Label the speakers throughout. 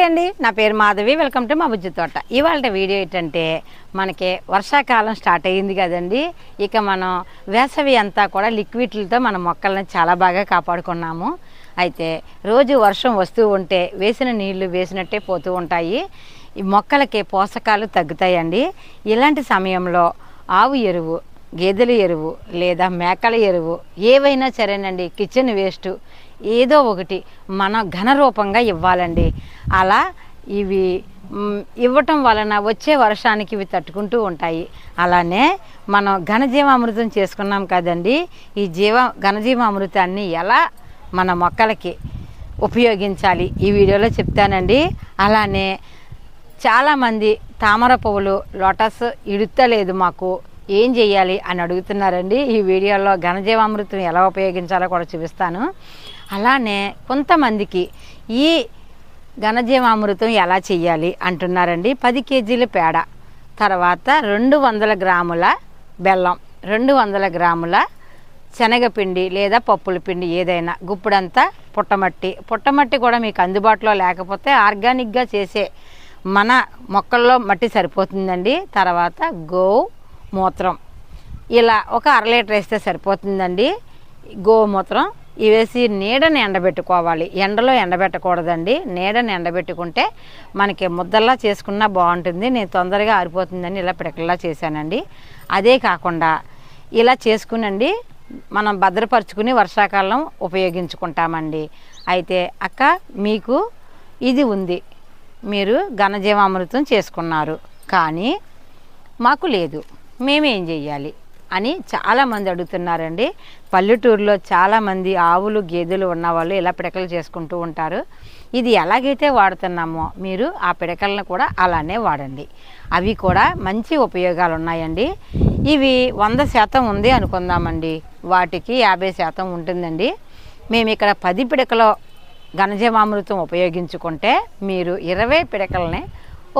Speaker 1: Hi అండి నా పేరు మాధవి. వెల్కమ్ టు మా బుజ్జి తోట. ఇవాళ వీడియో ఏంటంటే మనకి వర్షాకాలం స్టార్ట్ అయ్యింది కదండి. ఇక మనం వేసవి అంతా కూడా లిక్విడ్లతో మన మొక్కలను చాలా బాగా కాపాడుకున్నాము. అయితే రోజు వర్షం వస్తూ ఉంటే వేసిన నీళ్ళు వేసినట్టే పోతూ ఉంటాయి. ఈ మొక్కలకి పోషకాలు తగ్గుతాయండి. ఇలాంటి సమయంలో ఆవు ఎరువు గేదెల ఎరువు లేదా మేకల ఎరువు ఏవైనా సరేనండి కిచెన్ వేస్ట్ ఏదో ఒకటి మన ఘన రూపంగా ఇవ్వాలండి. అలా ఇవి ఇవ్వటం వలన వచ్చే వర్షానికి ఇవి తట్టుకుంటూ ఉంటాయి. అలానే మనం ఘనజీవామృతం చేసుకున్నాం కదండి. ఈ జీవ ఘనజీవామృతాన్ని ఎలా మన మొక్కలకి ఉపయోగించాలి? ఈ వీడియోలో చెప్తానండి. అలానే చాలామంది తామర పువ్వులు లోటస్ ఇడుతలేదు మాకు. ఏం చేయాలి అని అడుగుతున్నారండి. ఈ వీడియోలో ఘనజీవామృతం ఎలా ఉపయోగించాలో కూడా చూపిస్తాను. అలానే కొంతమందికి ఈ ఘనజీవామృతం ఎలా చేయాలి అంటున్నారండి. పది కేజీల పేడ తర్వాత రెండు వందల గ్రాముల బెల్లం రెండు వందల గ్రాముల శనగపిండి లేదా పప్పుల పిండి ఏదైనా గుప్పుడంతా పుట్టమట్టి. పుట్టమట్టి కూడా మీకు అందుబాటులో లేకపోతే ఆర్గానిక్గా చేసే మన మొక్కల్లో మట్టి సరిపోతుందండి. తర్వాత గో మూత్రం. ఇలా ఒక అర లీటర్ వేస్తే సరిపోతుందండి. గోమూత్రం ఇవేసి నీడని ఎండబెట్టుకోవాలి. ఎండలో ఎండబెట్టకూడదండి. నీడని ఎండబెట్టుకుంటే మనకి ముద్దల్లా చేసుకున్నా బాగుంటుంది. నేను తొందరగా ఆరిపోతుందని ఇలా పిడకల్లా చేశానండి. అదే కాకుండా ఇలా చేసుకునండి మనం భద్రపరుచుకుని వర్షాకాలం ఉపయోగించుకుంటామండి. అయితే అక్క మీకు ఇది ఉంది. మీరు ఘనజీవామృతం చేసుకున్నారు. కానీ మాకు లేదు. మేమేం చెయ్యాలి? అని చాలామంది అడుగుతున్నారండి. పల్లెటూరులో చాలామంది ఆవులు గేదెలు ఉన్న వాళ్ళు ఇలా పిడకలు చేసుకుంటూ ఉంటారు. ఇది ఎలాగైతే వాడుతున్నామో మీరు ఆ పిడకలను కూడా అలానే వాడండి. అవి కూడా మంచి ఉపయోగాలు ఉన్నాయండి. ఇవి వంద శాతం ఉంది అనుకుందామండి. వాటికి యాభై శాతం ఉంటుందండి. మేము ఇక్కడ పది పిడకలో ఘనజీవామృతం ఉపయోగించుకుంటే మీరు ఇరవై పిడకలని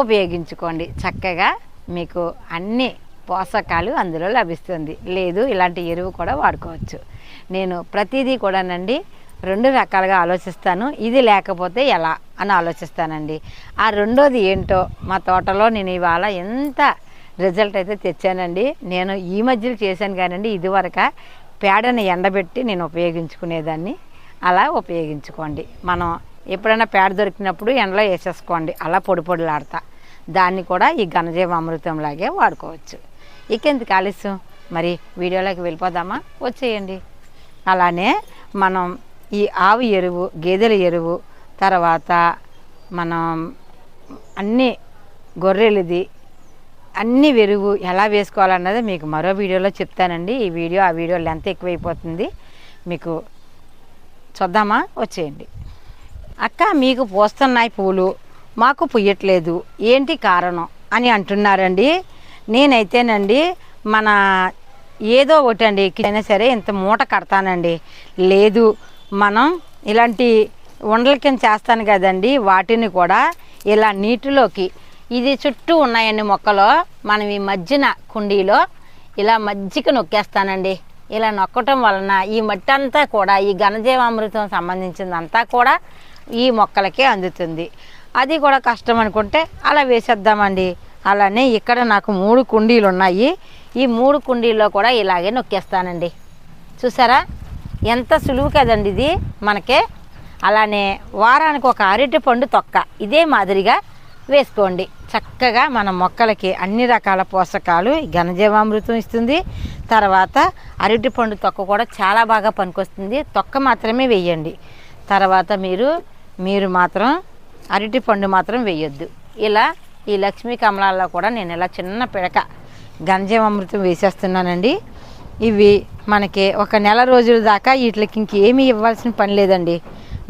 Speaker 1: ఉపయోగించుకోండి. చక్కగా మీకు అన్ని పోషకాలు అందులో లభిస్తుంది. లేదు ఇలాంటి ఎరువు కూడా వాడుకోవచ్చు. నేను ప్రతిదీ కూడానండి రెండు రకాలుగా ఆలోచిస్తాను. ఇది లేకపోతే ఎలా అని ఆలోచిస్తానండి. ఆ రెండోది ఏంటో మా తోటలో నేను ఇవాళ ఎంత రిజల్ట్ అయితే తెచ్చానండి. నేను ఈ మధ్యలో చేశాను కానండి ఇదివరక పేడని ఎండబెట్టి నేను ఉపయోగించుకునేదాన్ని. అలా ఉపయోగించుకోండి. మనం ఎప్పుడైనా పేడ దొరికినప్పుడు ఎండలో వేసేసుకోండి. అలా పొడి పొడిలాడతా. దాన్ని కూడా ఈ ఘనజీవ అమృతంలాగే వాడుకోవచ్చు. ఇకెందుకు ఆలస్యం? మరి వీడియోలోకి వెళ్ళిపోదామా? వచ్చేయండి. అలానే మనం ఈ ఆవు ఎరువు గేదెల ఎరువు తర్వాత మనం అన్ని గొర్రెలది అన్ని ఎరువు ఎలా వేసుకోవాలన్నది మీకు మరో వీడియోలో చెప్తానండి. ఈ వీడియో ఆ వీడియో లెంత్ ఎక్కువైపోతుంది. మీకు చూద్దామా? వచ్చేయండి. అక్క మీకు పోస్తున్నాయి పూలు మాకు పుయ్యట్లేదు. ఏంటి కారణం అని అంటున్నారండి. నేనైతేనండి మన ఏదో ఒకటి అండి అయినా సరే ఇంత మూట కడతానండి. లేదు మనం ఇలాంటి ఉండల కింద చేస్తాను కదండి వాటిని కూడా ఇలా నీటిలోకి ఇది చుట్టూ ఉన్నాయండి మొక్కలో మనం ఈ మధ్యన కుండీలో ఇలా మజ్జిగ నొక్కేస్తానండి. ఇలా నొక్కటం వలన ఈ మట్టి అంతా కూడా ఈ ఘనజీవామృతం సంబంధించిందంతా కూడా ఈ మొక్కలకే అందుతుంది. అది కూడా కష్టం అనుకుంటే అలా వేసేద్దామండి. అలానే ఇక్కడ నాకు మూడు కుండీలు ఉన్నాయి ఈ మూడు కుండీల్లో కూడా ఇలాగే నొక్కేస్తానండి. చూసారా? ఎంత సులువు కదండి ఇది మనకే. అలానే వారానికి ఒక అరటి పండు తొక్క. ఇదే మాదిరిగా వేసుకోండి. చక్కగా మన మొక్కలకి అన్ని రకాల పోషకాలు ఘనజీవామృతం ఇస్తుంది. తర్వాత అరటి పండు తొక్క కూడా చాలా బాగా పనికొస్తుంది. తొక్క మాత్రమే వేయండి. తర్వాత మీరు మీరు మాత్రం అరటి పండు మాత్రం వేయొద్దు. ఇలా ఈ లక్ష్మీ కమలాల్లో కూడా నేను ఇలా చిన్న పిడక ఘనజీవామృతం వేసేస్తున్నానండి. ఇవి మనకి ఒక నెల రోజుల దాకా వీటికి ఇంకేమీ ఇవ్వాల్సిన పని లేదండి.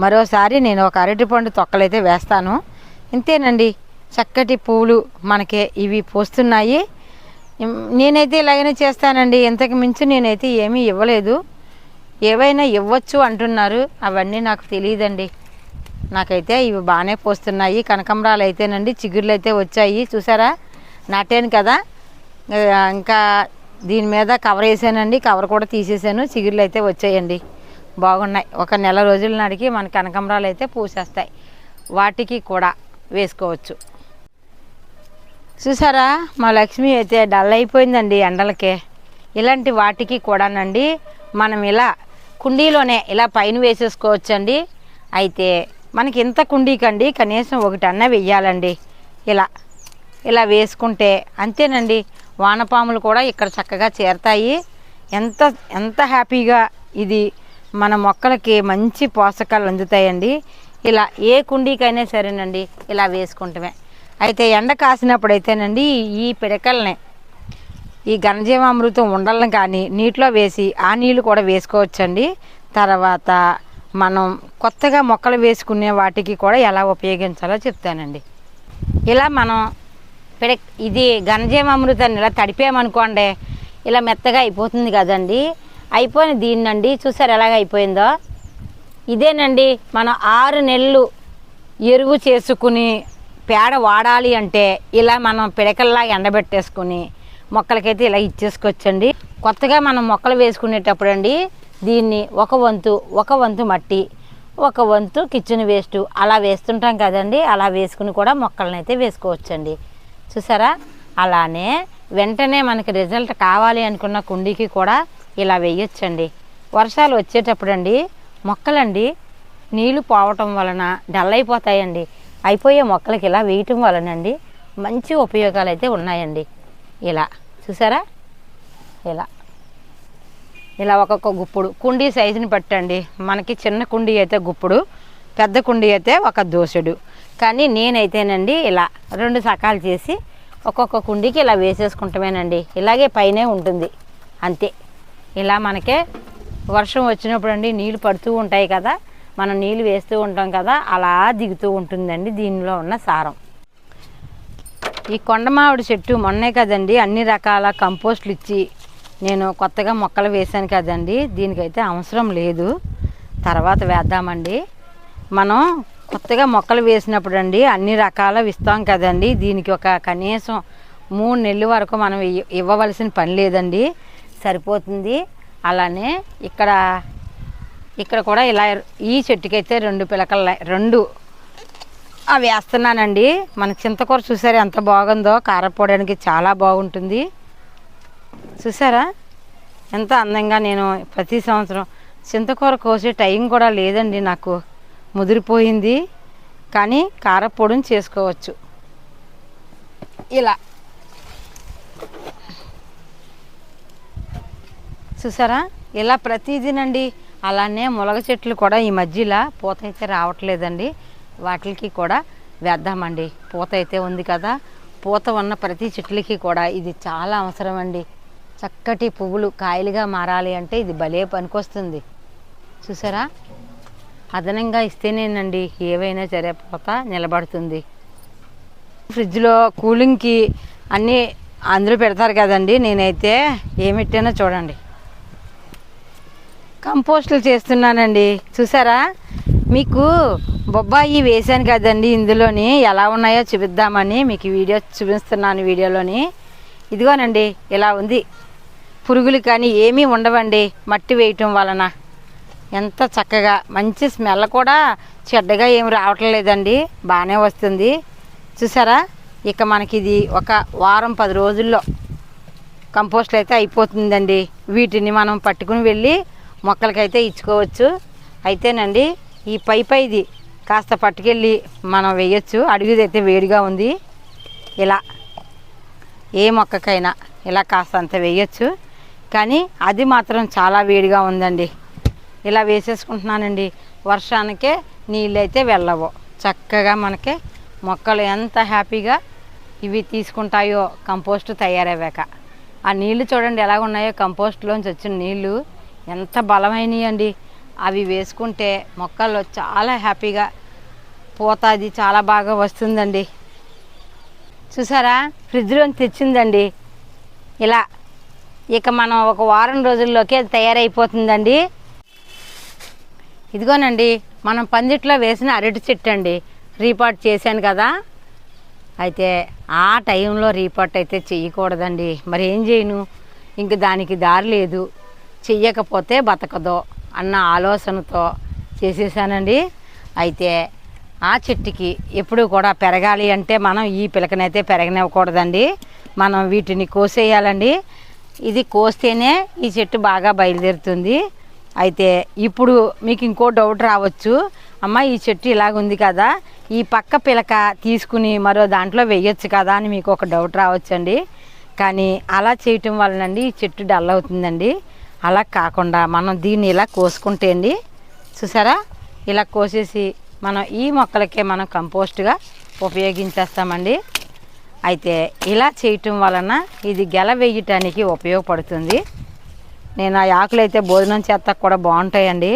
Speaker 1: మరోసారి నేను ఒక అరటిపండు తొక్కలైతే వేస్తాను. ఇంతేనండి. చక్కటి పువ్వులు మనకి ఇవి పోస్తున్నాయి. నేనైతే ఇలాగనే చేస్తానండి. ఇంతకు మించి నేనైతే ఏమీ ఇవ్వలేదు. ఏవైనా ఇవ్వచ్చు అంటున్నారు. అవన్నీ నాకు తెలియదండి. నాకైతే ఇవి బాగానే పోస్తున్నాయి. కనకంబరాలు అయితేనండి చిగుర్లు అయితే వచ్చాయి. చూసారా? నాటాను కదా. ఇంకా దీని మీద కవర్ వేసానండి. కవర్ కూడా తీసేసాను. చిగుర్లు అయితే వచ్చాయండి. బాగున్నాయి. ఒక నెల రోజుల నాటికి మన కనకంబరాలు అయితే పూసేస్తాయి. వాటికి కూడా వేసుకోవచ్చు. చూసారా? మా లక్ష్మి అయితే డల్ అయిపోయిందండి ఎండలకే. ఇలాంటి వాటికి కూడానండి మనం ఇలా కుండీలోనే ఇలా పైన వేసేసుకోవచ్చండి. అయితే మనకి ఇంత కుండీకండి కనీసం ఒకటి అన్న వెయ్యాలండి. ఇలా ఇలా వేసుకుంటే అంతేనండి. వానపాములు కూడా ఇక్కడ చక్కగా చేరతాయి. ఎంత ఎంత హ్యాపీగా ఇది మన మొక్కలకి మంచి పోషకాలు అందుతాయండి. ఇలా ఏ కుండీకైనా సరేనండి ఇలా వేసుకుంటమే. అయితే ఎండ కాసినప్పుడు అయితేనండి ఈ పిడకల్ని ఈ ఘనజీవామృతం ఉండలను కానీ నీటిలో వేసి ఆ నీళ్ళు కూడా వేసుకోవచ్చండి. తర్వాత మనం కొత్తగా మొక్కలు వేసుకునే వాటికి కూడా ఎలా ఉపయోగించాలో చెప్తానండి. ఇలా మనం పిడ ఇది ఘనజీవామృతాన్ని ఇలా తడిపామనుకోండి ఇలా మెత్తగా అయిపోతుంది కదండి. అయిపోయిన దీన్నండి చూసారు ఎలాగ అయిపోయిందో? ఇదేనండి మనం ఆరు నెలలు ఎరువు చేసుకుని పేడ వాడాలి అంటే ఇలా మనం పిడకల్లా ఎండబెట్టేసుకుని మొక్కలకైతే ఇలా ఇచ్చేసుకోవచ్చండి. కొత్తగా మనం మొక్కలు వేసుకునేటప్పుడు అండి దీన్ని ఒక వంతు ఒక వంతు మట్టి ఒక వంతు కిచెన్ వేస్ట్. అలా వేస్తుంటాం కదండి. అలా వేసుకుని కూడా మొక్కలను అయితే వేసుకోవచ్చండి. చూసారా? అలానే వెంటనే మనకి రిజల్ట్ కావాలి అనుకున్న కుండీకి కూడా ఇలా వేయొచ్చండి. వర్షాలు వచ్చేటప్పుడు అండి మొక్కలండి నీళ్ళు పోవటం వలన డల్ అయిపోతాయండి. అయిపోయే మొక్కలకి ఇలా వేయటం వలనండి మంచి ఉపయోగాలు అయితే ఉన్నాయండి. ఇలా చూసారా? ఇలా. ఇలా ఒక్కొక్క గుప్పుడు. కుండీ సైజుని పట్టండి మనకి చిన్న కుండీ అయితే గుప్పుడు పెద్ద కుండీ అయితే ఒక దోసెడు. కానీ నేనైతేనండి ఇలా రెండు సకాలు చేసి ఒక్కొక్క కుండీకి ఇలా వేసేసుకుంటామేనండి. ఇలాగే పైనే ఉంటుంది. అంతే. ఇలా మనకే వర్షం వచ్చినప్పుడు అండి నీళ్ళు పడుతూ ఉంటాయి కదా మనం నీళ్ళు వేస్తూ ఉంటాం కదా అలా దిగుతూ ఉంటుందండి దీనిలో ఉన్న సారం. ఈ కొండమావిడి చెట్టు మొన్నే కదండి అన్ని రకాల కంపోస్ట్లు ఇచ్చి నేను కొత్తగా మొక్కలు వేశాను కదండి దీనికైతే అవసరం లేదు. తర్వాత వేద్దామండి. మనం కొత్తగా మొక్కలు వేసినప్పుడు అండి అన్ని రకాల ఇస్తాం కదండి. దీనికి ఒక కనీసం మూడు నెలల వరకు మనం ఇవ్వ- ఇవ్వవలసిన పని లేదండి. సరిపోతుంది. అలానే ఇక్కడ ఇక్కడ కూడా ఇలా ఈ చెట్టుకైతే రెండు పిలకలు రెండు అవి వేస్తున్నానండి. మన చింతకూర చూసారు ఎంత బాగుందో? కారపోవడానికి చాలా బాగుంటుంది. చూసారా? ఎంత అందంగా నేను ప్రతి సంవత్సరం చింతకూర కోసే టైం కూడా లేదండి నాకు. ముదిరిపోయింది. కానీ కారపొడిని చేసుకోవచ్చు. ఇలా. చూసారా? ఇలా ప్రతిదినండి అలానే ములగ చెట్లు కూడా ఈ మధ్యలో పూత అయితే రావట్లేదండి. వాటికి కూడా వేద్దామండి. పూత అయితే ఉంది కదా. పూత ఉన్న ప్రతి చెట్లకి కూడా ఇది చాలా అవసరం అండి చక్కటి పువ్వులు కాయలుగా మారాలి అంటే ఇది భలే పనికొస్తుంది. చూసారా? అదనంగా ఇస్తేనేనండి ఏవైనా సరే పూత నిలబడుతుంది. ఫ్రిడ్జ్లో కూలింగ్కి అన్నీ అందరూ పెడతారు కదండి నేనైతే ఏమిట్టానో చూడండి. కంపోస్టులు చేస్తున్నానండి. చూసారా? మీకు బొబ్బాయి వేశాను కదండి ఇందులోని ఎలా ఉన్నాయో చూపిద్దామని మీకు వీడియో చూపిస్తున్నాను వీడియోలోని. ఇదిగోనండి ఇలా ఉంది. పురుగులు కానీ ఏమీ ఉండవండి మట్టి వేయటం వలన. ఎంత చక్కగా మంచి స్మెల్ కూడా చెడ్డగా ఏమి రావటం లేదండి బాగానే వస్తుంది. చూసారా? ఇక మనకి ఇది ఒక వారం పది రోజుల్లో కంపోస్ట్ అయితే అయిపోతుందండి. వీటిని మనం పట్టుకుని వెళ్ళి మొక్కలకైతే ఇచ్చుకోవచ్చు. అయితేనండి ఈ పై పైది కాస్త పట్టుకెళ్ళి మనం వేయచ్చు. అడుగుది అయితే వేడిగా ఉంది. ఇలా ఏ మొక్కకైనా ఇలా కాస్త అంత వేయచ్చు. కానీ అది మాత్రం చాలా వేడిగా ఉందండి. ఇలా వేసేసుకుంటున్నానండి. వర్షానికే నీళ్ళైతే వెళ్ళవు. చక్కగా మనకి మొక్కలు ఎంత హ్యాపీగా ఇవి తీసుకుంటాయో కంపోస్ట్ తయారయ్యాక. ఆ నీళ్ళు చూడండి ఎలా ఉన్నాయో. కంపోస్ట్లోంచి వచ్చిన నీళ్ళు ఎంత బలమైనవి అండి అవి వేసుకుంటే మొక్కల్లో చాలా హ్యాపీగా పూత అది చాలా బాగా వస్తుందండి. చూసారా? ఫ్రిడ్జ్లోంచి తెచ్చిందండి. ఇలా ఇక మనం ఒక వారం రోజుల్లోకి అది తయారైపోతుందండి. ఇదిగోనండి మనం పందిట్లో వేసిన అరటి చెట్టు అండి రీపాట్ చేశాను కదా. అయితే ఆ టైంలో రీపాట్ అయితే చెయ్యకూడదండి. మరి ఏం చేయను? ఇంక దానికి దారి లేదు. చెయ్యకపోతే బతకదో అన్న ఆలోచనతో చేసేసానండి. అయితే ఆ చెట్టుకి ఎప్పుడు కూడా పెరగాలి అంటే మనం ఈ పిలకనైతే పెరగనివ్వకూడదండి. మనం వీటిని కోసేయాలండి. ఇది కోస్తేనే ఈ చెట్టు బాగా బయలుదేరుతుంది. అయితే ఇప్పుడు మీకు ఇంకో డౌట్ రావచ్చు. అమ్మ ఈ చెట్టు ఇలాగుంది కదా ఈ పక్క పిలక తీసుకుని మరో దాంట్లో వేయొచ్చు కదా అని మీకు ఒక డౌట్ రావచ్చండి. కానీ అలా చేయటం వలనండి ఈ చెట్టు డల్ అవుతుందండి. అలా కాకుండా మనం దీన్ని ఇలా కోసుకుంటే అండి చూసారా? ఇలా కోసేసి మనం ఈ మొక్కలకే మనం కంపోస్ట్గా ఉపయోగించేస్తామండి. అయితే ఇలా చేయటం వలన ఇది గెల వేయటానికి ఉపయోగపడుతుంది. నేను ఆ ఆకులు అయితే భోజనం చేత కూడా బాగుంటాయండి.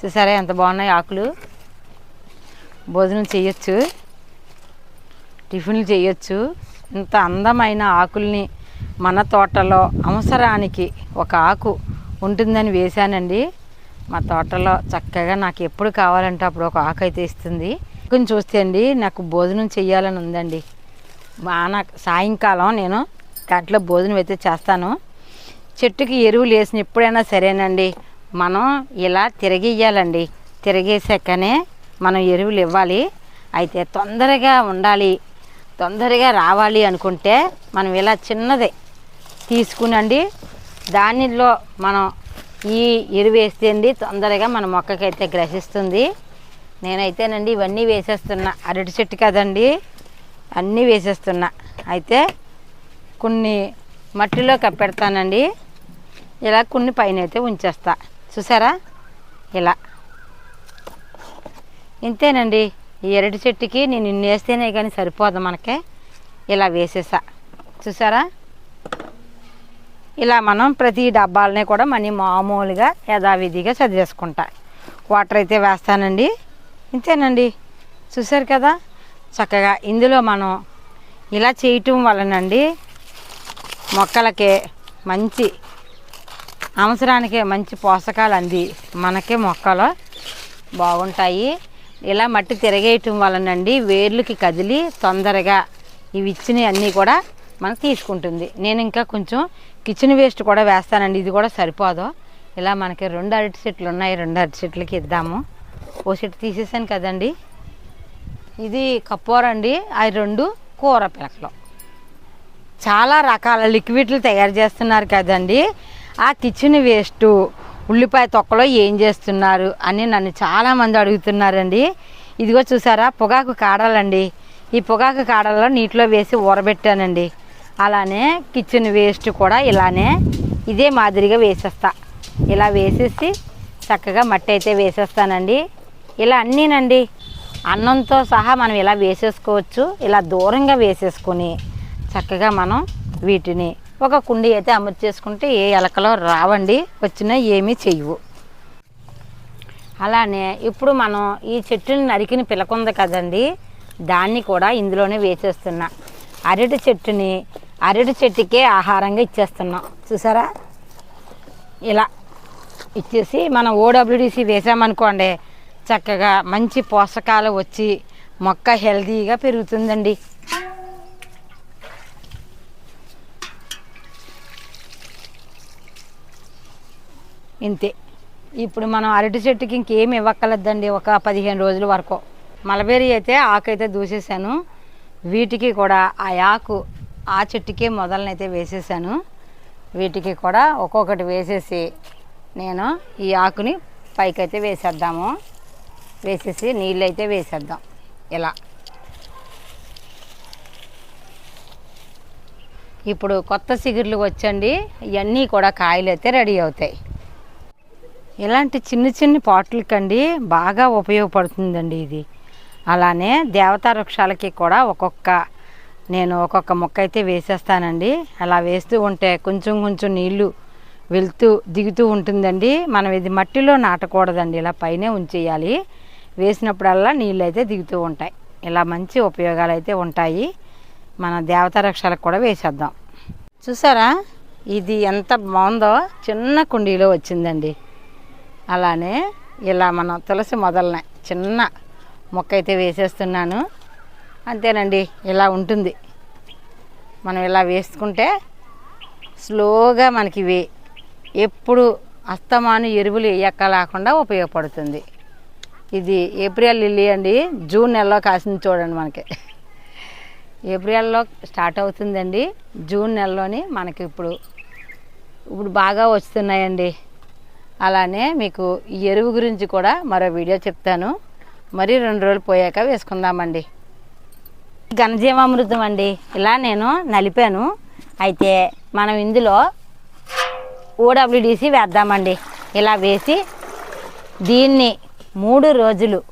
Speaker 1: చూసారా ఎంత బాగున్నాయి ఆకులు? భోజనం చేయొచ్చు. టిఫిన్లు చేయొచ్చు. ఇంత అందమైన ఆకుల్ని మన తోటలో అవసరానికి ఒక ఆకు ఉంటుందని వేశానండి. మా తోటలో చక్కగా నాకు ఎప్పుడు కావాలంటే అప్పుడు ఒక ఆకు అయితే ఇస్తుంది. కొంచెం చూస్తే అండి నాకు భోజనం చేయాలని ఉందండి. బాగా సాయంకాలం నేను గంటలో భోజనం అయితే చేస్తాను. చెట్టుకి ఎరువులు వేసిన ఎప్పుడైనా సరేనండి. మనం ఇలా తిరగేయాలండి. తిరగేసాకనే మనం ఎరువులు ఇవ్వాలి. అయితే తొందరగా ఉండాలి. తొందరగా రావాలి అనుకుంటే మనం ఇలా చిన్నదే తీసుకునండి. దానిలో మనం ఈ ఎరువు వేస్తే అండి తొందరగా మన మొక్కకైతే గ్రహిస్తుంది నేనైతేనండి ఇవన్నీ వేసేస్తున్నా. అరటి చెట్టు కదండి. అన్నీ వేసేస్తున్నా. అయితే కొన్ని మట్టిలో కప్పెడతానండి. ఇలా కొన్ని పైన అయితే ఉంచేస్తా. చూసారా? ఇలా. ఇంతేనండి. ఈ ఎరటి చెట్టుకి నేను ఇన్ని వేస్తేనే కానీ సరిపోదు మనకే. ఇలా వేసేసా. చూసారా? ఇలా మనం ప్రతి డబ్బాలని కూడా మనీ మామూలుగా యథావిధిగా చదివేసుకుంటా వాటర్ అయితే వేస్తానండి. ఇంతేనండి. చూసారు కదా? చక్కగా ఇందులో మనం ఇలా చేయటం వలనండి మొక్కలకి మంచి అవసరానికి మంచి పోషకాలు అంది. మనకే మొక్కలు బాగుంటాయి. ఇలా మట్టి తిరగేయటం వలనండి వేర్లకి కదిలి తొందరగా ఇవి ఇచ్చినవి అన్నీ కూడా మనం తీసుకుంటుంది. నేను ఇంకా కొంచెం కిచెన్ వేస్ట్ కూడా వేస్తానండి. ఇది కూడా సరిపోదు. ఇలా మనకి రెండు అరటి చెట్లు ఉన్నాయి. రెండు అరటి చెట్లకి ఇద్దాము. ఓ చెట్టు తీసేసాను కదండి. ఇది కప్పోరండి అవి రెండు కూర పిలకలు. చాలా రకాల లిక్విడ్లు తయారు చేస్తున్నారు కదండి. ఆ కిచెన్ వేస్ట్ ఉల్లిపాయ తొక్కలో ఏం చేస్తున్నారు అని నన్ను చాలామంది అడుగుతున్నారండి. ఇదిగో చూసారా పొగాకు కాడాలండి. ఈ పొగాకు కాడల్లో నీటిలో వేసి ఊరబెట్టానండి. అలానే కిచెన్ వేస్ట్ కూడా ఇలానే ఇదే మాదిరిగా వేసేస్తా. ఇలా వేసేసి చక్కగా మట్టి అయితే వేసేస్తానండి. ఇలా అన్నీనండి. అన్నంతో సహా మనం ఇలా వేసేసుకోవచ్చు. ఇలా దూరంగా వేసేసుకొని చక్కగా మనం వీటిని ఒక కుండి అయితే అమర్చేసుకుంటే ఏ ఎలకలో రావండి వచ్చినా ఏమీ చెయ్యవు. అలానే ఇప్పుడు మనం ఈ చెట్టుని నరికిన పిలకుంది కదండి దాన్ని కూడా ఇందులోనే వేసేస్తున్నా. అరటి చెట్టుని అరటి చెట్టుకే ఆహారంగా ఇచ్చేస్తున్నాం. చూసారా? ఇలా ఇచ్చేసి మనం ఓడబ్ల్యూడిసి వేసామనుకోండి చక్కగా మంచి పోషకాలు వచ్చి మొక్క హెల్తీగా పెరుగుతుందండి. ఇంతే. ఇప్పుడు మనం అరటి చెట్టుకి ఇంకేం ఇవ్వక్కర్లేదండి ఒక పదిహేను రోజుల వరకు. మలబేరి అయితే ఆకు అయితే దూసేసాను వీటికి కూడా ఆ ఆకు ఆ చెట్టుకే మొదలనైతే వేసేసాను వీటికి కూడా ఒక్కొక్కటి వేసేసి నేను ఈ ఆకుని పైకైతే వేసేద్దాము. వేసేసి నీళ్ళు అయితే వేసేద్దాం. ఇలా. ఇప్పుడు కొత్త సిగుర్లు వచ్చండి. ఇవన్నీ కూడా కాయలు అయితే రెడీ అవుతాయి. ఇలాంటి చిన్న చిన్న పాటలకండి బాగా ఉపయోగపడుతుందండి ఇది. అలానే దేవతా వృక్షాలకి కూడా ఒక్కొక్క నేను ఒక్కొక్క మొక్క అయితే వేసేస్తానండి. అలా వేస్తూ ఉంటే కొంచెం కొంచెం నీళ్ళు వెళ్తూ దిగుతూ ఉంటుందండి. మనం ఇది మట్టిలో నాటకూడదండి. ఇలా పైనే ఉంచేయాలి. వేసినప్పుడల్లా నీళ్ళు అయితే దిగుతూ ఉంటాయి. ఇలా మంచి ఉపయోగాలు అయితే ఉంటాయి. మన దేవతా వృక్షాలకు కూడా వేసేద్దాం. చూసారా? ఇది ఎంత బాగుందో? చిన్న కుండీలో వచ్చిందండి. అలానే ఇలా మనం తులసి మొదలనే చిన్న మొక్క అయితే వేసేస్తున్నాను. అంతేనండి ఇలా ఉంటుంది. మనం ఇలా వేసుకుంటే స్లోగా మనకి ఇవి ఎప్పుడు అస్తమాను ఎరువులు వేయక్క లేకుండా ఉపయోగపడుతుంది. ఇది ఏప్రిల్ లిల్లీ అండి. జూన్ నెలలో కాసింది చూడండి మనకి. ఏప్రిల్లో స్టార్ట్ అవుతుందండి. జూన్ నెలలోని మనకి ఇప్పుడు ఇప్పుడు బాగా వస్తున్నాయండి. అలానే మీకు ఈ ఎరువు గురించి కూడా మరో వీడియో చెప్తాను. మరి రెండు రోజులు పోయాక వేసుకుందామండి. ఘనజీవామృతం అండి. ఇలా నేను నలిపాను. అయితే మనం ఇందులో ఓడబ్ల్యూడిసి వేద్దామండి. ఇలా వేసి దీన్ని మూడు రోజులు.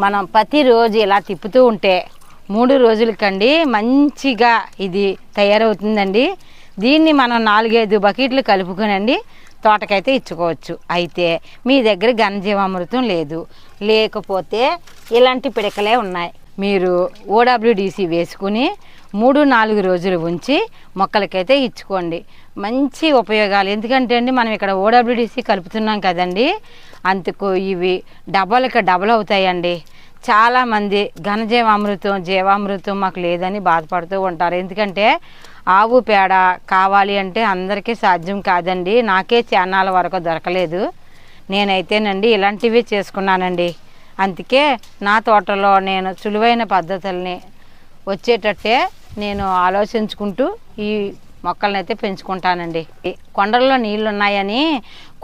Speaker 1: మనం ప్రతిరోజు ఇలా తిప్పుతూ ఉంటే మూడు రోజులకండి మంచిగా ఇది తయారవుతుందండి. దీన్ని మనం నాలుగైదు బకెట్లు కలుపుకునండి తోటకైతే ఇచ్చుకోవచ్చు. అయితే మీ దగ్గర ఘనజీవామృతం లేదు. లేకపోతే ఇలాంటి పిడకలే ఉన్నాయి. మీరు ఓడబ్ల్యూడిసి వేసుకుని మూడు నాలుగు రోజులు ఉంచి మొక్కలకైతే ఇచ్చుకోండి. మంచి ఉపయోగాలు. ఎందుకంటే అండి మనం ఇక్కడ ఓడబ్ల్యూడిసి కలుపుతున్నాం కదండి. అందుకు ఇవి డబల్కి డబల్ అవుతాయండి. చాలామంది ఘనజీవామృతం జీవామృతం మాకు లేదని బాధపడుతూ ఉంటారు. ఎందుకంటే ఆవు పేడ కావాలి అంటే అందరికీ సాధ్యం కాదండి. నాకే చాన్నాల వరకు దొరకలేదు. నేనైతేనండి ఇలాంటివి చేసుకున్నానండి. అందుకే నా తోటలో నేను సులువైన పద్ధతుల్ని వచ్చేటట్టే నేను ఆలోచించుకుంటూ ఈ మొక్కలను అయితే పెంచుకుంటానండి కొండల్లో నీళ్ళు ఉన్నాయని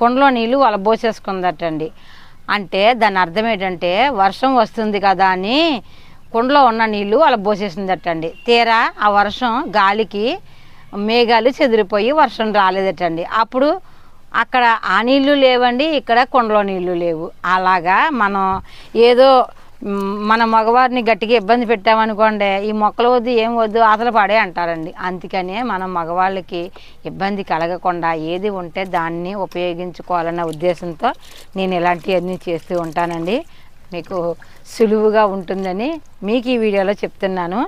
Speaker 1: కొండలో నీళ్ళు వలబోసేసుకుందటండి అంటే దాని అర్థం ఏంటంటే వర్షం వస్తుంది కదా అని కుండలో ఉన్న నీళ్ళు అలా పోసేసిందటండి తీరా ఆ వర్షం గాలికి మేఘాలు చెదిరిపోయి వర్షం రాలేదటండి. అప్పుడు అక్కడ ఆ నీళ్ళు లేవండి ఇక్కడ కుండలో నీళ్ళు లేవు. అలాగా మనం ఏదో మన మగవారిని గట్టిగా ఇబ్బంది పెట్టామనుకోండి ఈ మొక్కలు వద్దు ఏం వద్దు అసలు పడే అంటారండి. అందుకనే మనం మగవాళ్ళకి ఇబ్బంది కలగకుండా ఏది ఉంటే దాన్ని ఉపయోగించుకోవాలన్న ఉద్దేశంతో నేను ఇలాంటివన్నీ చేస్తూ ఉంటానండి. మీకు సులువుగా ఉంటుందని మీకు ఈ వీడియోలో చెప్తున్నాను.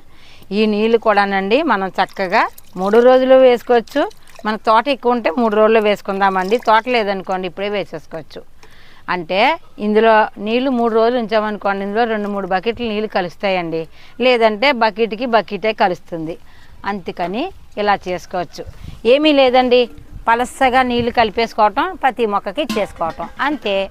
Speaker 1: ఈ నీళ్ళు కూడానండి మనం చక్కగా మూడు రోజులు వేసుకోవచ్చు. మన తోట ఎక్కువ ఉంటే మూడు రోజులు వేసుకుందామండి. తోట లేదనుకోండి ఇప్పుడే వేసేసుకోవచ్చు. అంటే ఇందులో నీళ్ళు మూడు రోజులు ఉంచామనుకోండి ఇందులో రెండు మూడు బకెట్లు నీళ్ళు కలుస్తాయండి. లేదంటే బకెట్కి బకెటే కలుస్తుంది. అందుకని ఇలా చేసుకోవచ్చు. ఏమీ లేదండి. పలసగా నీళ్ళు కలిపేసుకోవటం ప్రతి మొక్కకి చేసుకోవటం. అంతే.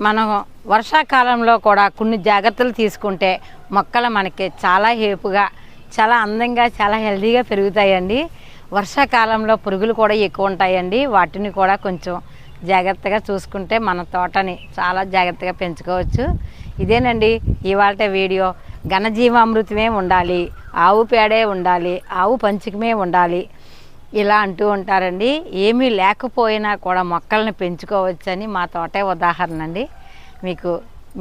Speaker 1: మనం వర్షాకాలంలో కూడా కొన్ని జాగ్రత్తలు తీసుకుంటే మొక్కలు మనకి చాలా హేపుగా చాలా అందంగా చాలా హెల్దీగా పెరుగుతాయండి. వర్షాకాలంలో పురుగులు కూడా ఎక్కువ ఉంటాయండి. వాటిని కూడా కొంచెం జాగ్రత్తగా చూసుకుంటే మన తోటని చాలా జాగ్రత్తగా పెంచుకోవచ్చు. ఇదేనండి ఇవాళ వీడియో. ఘనజీవామృతమే ఉండాలి ఆవు పేడే ఉండాలి ఆవు పంచకమే ఉండాలి. ఇలా అంటూ ఉంటారండి. ఏమీ లేకపోయినా కూడా మొక్కల్ని పెంచుకోవచ్చని మా తోటే ఉదాహరణ అండి. మీకు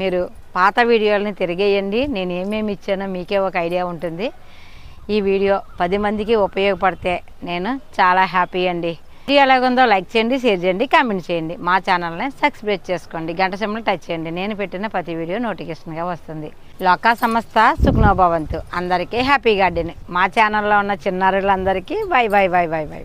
Speaker 1: మీరు పాత వీడియోలని తిరిగేయండి. నేను ఏమేమి ఇచ్చానో మీకే ఒక ఐడియా ఉంటుంది. ఈ వీడియో పది మందికి ఉపయోగపడితే నేను చాలా హ్యాపీ అండి. వీడియో ఎలాగుందో లైక్ చేయండి షేర్ చేయండి కామెంట్ చేయండి. మా ఛానల్ని సబ్స్క్రైబ్ చేసుకోండి. గంట సింబల్ టచ్ చేయండి. నేను పెట్టిన ప్రతి వీడియో నోటిఫికేషన్గా వస్తుంది. లోకా సంస్థ సుఖ్నోభవంతు. అందరికీ హ్యాపీ గార్డెన్ మా ఛానల్లో ఉన్న చిన్నారులందరికీ bye bye bye bye bye